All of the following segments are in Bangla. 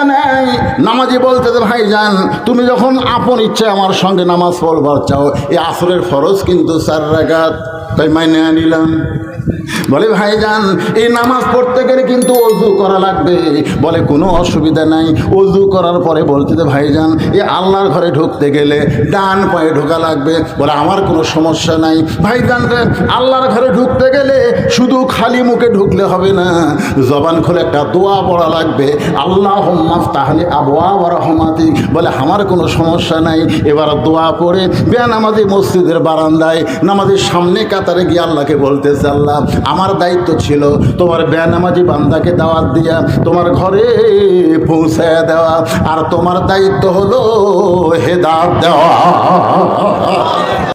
রাস্তা নেই। নামাজি বলতে ভাই যান তুমি যখন আপন ইচ্ছে আমার সঙ্গে নামাজ পড়বার চাও, এই আসরের ফরজ কিন্তু চার রাগাত তাই মাইনে নিলাম বলে, ভাই যান এই নামাজ পড়তে গেলে কিন্তু অজু করা লাগবে। বলে, কোনো অসুবিধা নাই। অজু করার পরে বলতে ভাই যান এই আল্লাহর ঘরে ঢুকতে গেলে ডান পায়ে ঢোকা লাগবে। বলে, আমার কোনো সমস্যা নাই। ভাই যান আল্লাহর ঘরে ঢুকতে গেলে শুধু খালি মুখে ঢুকলে হবে না, জবান খুলে একটা দোয়া পড়া লাগবে। আল্লাহ হোম্মাফ তাহলে আবওয়া রহমাতি। বলে, আমার কোনো সমস্যা নাই। এবার দোয়া পড়ে বেনামাজি মসজিদের বারান্দায়, নামাজের সামনে কাতারে গিয়ে আল্লাহকে বলতেছে, আল্লাহ, আমার দায়িত্ব ছিল তোমার বেনামাজি বান্দাকে দাওয়াত দিয়া তোমার ঘরে পৌঁছায় দেওয়া, আর তোমার দায়িত্ব হলো হেদাত দেওয়া।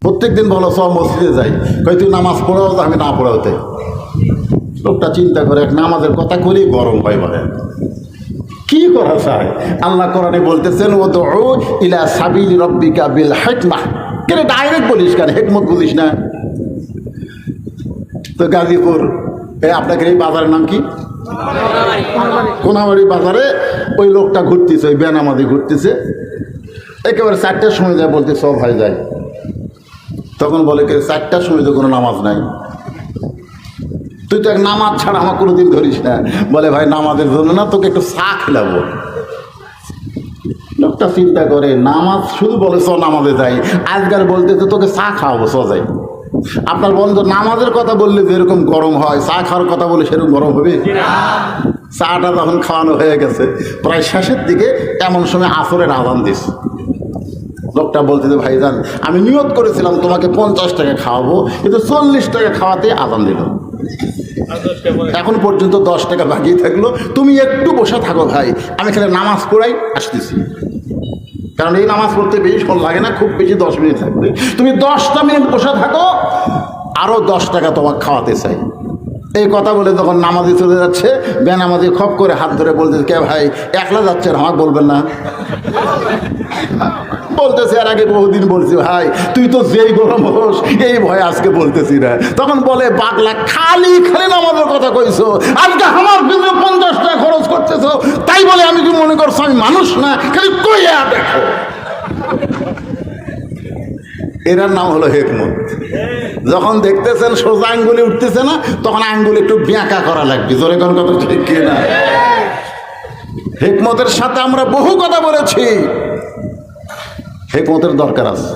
প্রত্যেকদিন বলো, সব মসজিদে যাই। কই তুই নামাজ পড়াও, আমি না পড়াওতে লোকটা চিন্তা করে, এক নামাজের কথা করেই গরম হয় বলে। কি করা চায় আল্লাহ কোরআনে বলতেছেন ও তো ইলা সাবিল রব্বিকা বিল হেকমা। কেন ডাইরেক্ট বলিস কেন? হেকমত বলিস না। তো গাজীপুর আপনাকে এই বাজারের নাম কি? কোনাবাড়ি বাজারে ওই লোকটা ঘুরতেছে, ওই বেনামাদি ঘুরতেছে। একেবারে চারটার সময় যায় বলতে সব হয়ে যায় তখন বলে, কে, চারটার সময় তো কোনো নামাজ নাই। তুই তো এক নামাজ ছাড়া আমার কোনোদিন ধরিস না। বলে, ভাই, নামাজের জন্য না, তোকে একটু চা খেলাবো। লোকটা চিন্তা করে, নামাজ শুধু বলে চ নামাজে যাই। আজকাল বলতে তো তোকে চা খাওয়াবো চ যাই। আপনার বন্ধু, নামাজের কথা বললে যেরকম গরম হয়, চা খাওয়ার কথা বলে সেরকম গরম হবে? চাটা তখন খাওয়ানো হয়ে গেছে। প্রায় শেষের দিকে এমন সময় আসরের আদান দিস। লোকটা বলতে যে ভাইজান আমি নিয়ত করেছিলাম তোমাকে পঞ্চাশ টাকা খাওয়াবো, কিন্তু চল্লিশ টাকা খাওয়াতে আদান দিল। এখন পর্যন্ত দশ টাকা বাকি থাকল। তুমি একটু বসে থাকো ভাই। আমি খালি নামাজ পড়াই আসতেছি। কারণ এই নামাজ পড়তে বেশি বেশিক্ষণ লাগে না, খুব বেশি দশ মিনিট থাকবে। তুমি দশটা মিনিট বসে থাকো আরও দশ টাকা তোমাকে খাওয়াতে চাই। এই কথা বলে তখন নামাজি চলে যাচ্ছে, বেনামাজি খপ করে হাত ধরে বলতে কে ভাই, একলা যাচ্ছেন? আমাকে বলবেন না। বলতেছে আর আগে বহুদিন বলছি, ভাই, তুই তো যেই গরম হোস এই ভয় আজকে বলতেছি না। তখন বলে, পাগলা, খালি খালি নামাজের কথা কইছো। আজকে আমার পিছনে পঞ্চাশ টাকা খরচ করতেছো। তাই বলে আমি কি মনে করছ, আমি মানুষ না? খালি কইয়া দেখো। এরার নাম হলো হেকমত। যখন দেখতেছেন সোজা আঙ্গুলি উঠতেছে না, তখন আঙ্গুলি একটু ব্যাঁকা করা লাগবে। জোরে কোন কথা ঠিক না হেকমতের সাথে আমরা বহু কথা বলেছি। হেকমতের দরকার আছে।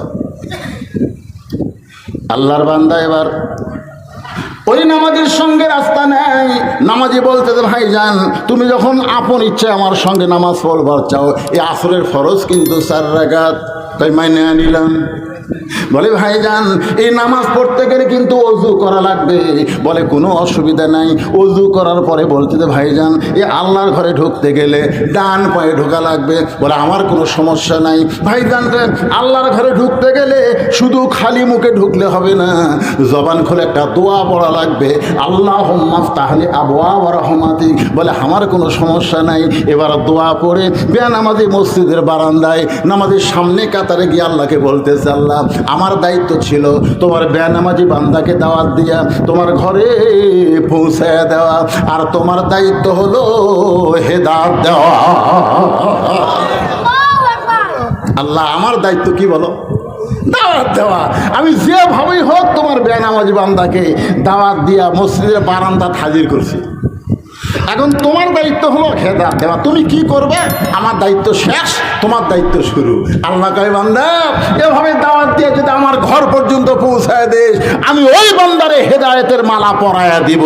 আল্লাহর বান্দা এবার ওই নামাজের সঙ্গে রাস্তা নেই। নামাজি বলতে ভাই যান তুমি যখন আপন ইচ্ছে আমার সঙ্গে নামাজ পড়বার চাও এই আসরের ফরজ কিন্তু চার রাগাত তাই মাইনে নিলাম বলে, ভাই যান, এই নামাজ পড়তে গেলে কিন্তু অজু করা লাগবে। বলে, কোনো অসুবিধা নাই। অজু করার পরে বলতে যে, ভাই যান, এই আল্লাহর ঘরে ঢুকতে গেলে ডান পায়ে ঢোকা লাগবে। বলে, আমার কোনো সমস্যা নাই। ভাই যান আল্লাহর ঘরে ঢুকতে গেলে শুধু খালি মুখে ঢুকলে হবে না, জবান খুলে একটা দোয়া পড়া লাগবে। আল্লাহ হোম্মাফ তাহলে আবওয়া রহমাতি। বলে, আমার কোনো সমস্যা নাই। এবার দোয়া পড়ে বেনামাজি মসজিদের বারান্দায় নামাজের সামনে কাতারে গিয়ে আল্লাহকে বলতেছে, আল্লাহ, আমার দায়িত্ব ছিল তোমার বেনামাজি বান্দাকে দাওয়াত দিয়া তোমার ঘরে পৌঁছায় দেওয়া, আর তোমার দায়িত্ব হলো হেদাত দেওয়া। আল্লাহ, আমার দায়িত্ব কি বলো? দাওয়াত দেওয়া। আমি যেভাবেই হোক তোমার বেনামাজি বান্দাকে দাওয়াত দিয়া মসজিদের বারান্দাত হাজির করছি। এখন তোমার দায়িত্ব হলো খেদা দেওয়া। তুমি কি করবে? আমার দায়িত্ব শেষ, তোমার দায়িত্ব শুরু। আল্লাহ কয়, বান্দা, এভাবে দাওয়াত দিয়ে যদি আমার ঘর পর্যন্ত পৌঁছায় দেশ আমি ওই বান্দারে হেদায়তের মালা পরায়া দিব।